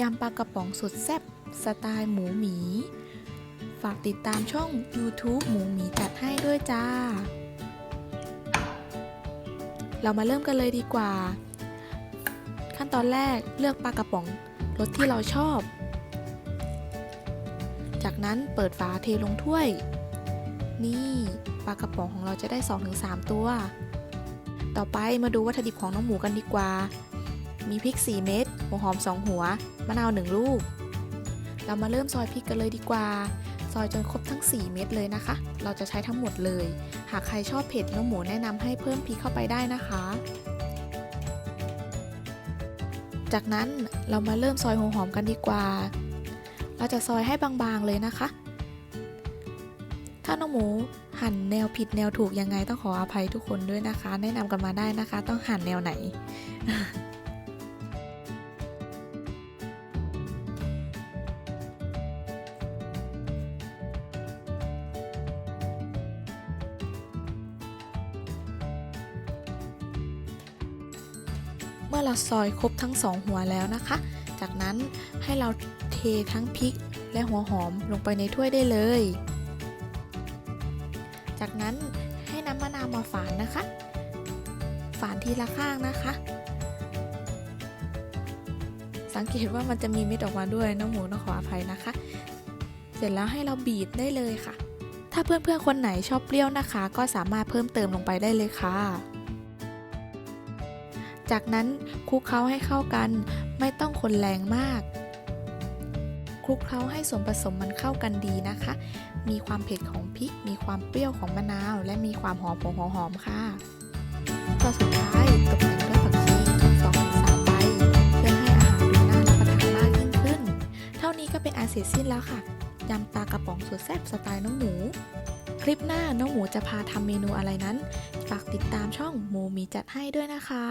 ยำปลากระป๋องสุดแซ่บสไตล์หมูหมี ฝากติดตามช่อง YouTube หมูหมีจัดให้ด้วยจ้า เรามาเริ่มกันเลยดีกว่า ขั้นตอนแรกเลือกปลากระป๋องรสที่เราชอบ จากนั้นเปิดฝาเทลงถ้วย นี่ปลากระป๋องของเราจะได้ 2-3 ตัว ต่อไปมาดูวัตถุดิบของน้องหมูกันดีกว่า มีพริก 4 เม็ด หัวหอม 2 หัว มะนาว 1 ลูก เรามาเริ่มซอยพริกกันเลยดีกว่า ซอยจนครบทั้ง 4 เม็ดเลยนะคะ เราจะใช้ทั้งหมดเลย หากใครชอบเผ็ดน้องหมูแนะนำให้เพิ่มพริกเข้าไปได้นะคะ จากนั้นเรามาเริ่มซอยหัวหอมกันดีกว่า เราจะซอยให้บางๆเลยนะคะ ถ้าน้องหมูหั่นแนวผิดแนวถูกยังไงต้องขออภัยทุกคนด้วยนะคะ แนะนำกันมาได้นะคะ ต้องหั่นแนวไหน เมื่อเราซอยครบทั้งสองหัวแล้วนะคะ จากนั้นให้เราเททั้งพริกและหัวหอมลงไปในถ้วยได้เลย จากนั้นให้น้ำมะนาวมาฝานนะคะ ฝานทีละข้างนะคะ สังเกตว่ามันจะมีเม็ดออกมาด้วยน้องหมูต้องขออภัยนะคะ เสร็จแล้วให้เราบีบได้เลยค่ะ ถ้าเพื่อนๆคนไหนชอบเปรี้ยวนะคะ ก็สามารถเพิ่มเติมลงไปได้เลยค่ะ จากนั้นคลุกเคล้าให้เข้ากัน ไม่ต้องคนแรงมากคลุกเคล้าให้ส่วนผสมมันเข้ากันดีนะคะ มีความเผ็ดของพริก มีความเปรี้ยวของมะนาว และมีความหอมของหัวหอมค่ะก็สุดท้ายตกแต่งด้วยผักชีสองสามใบเพื่อให้อาหารดูน่ารับประทานมากยิ่งขึ้น เท่านี้ก็เป็นอันเสร็จสิ้นแล้วค่ะ ยำปลากระป๋องสุดแซ่บสไตล์น้องหมู คลิปหน้าน้องหมูจะพาทำเมนูอะไรนั้น ฝากติดตามช่องหมูมีจัดให้ด้วยนะคะ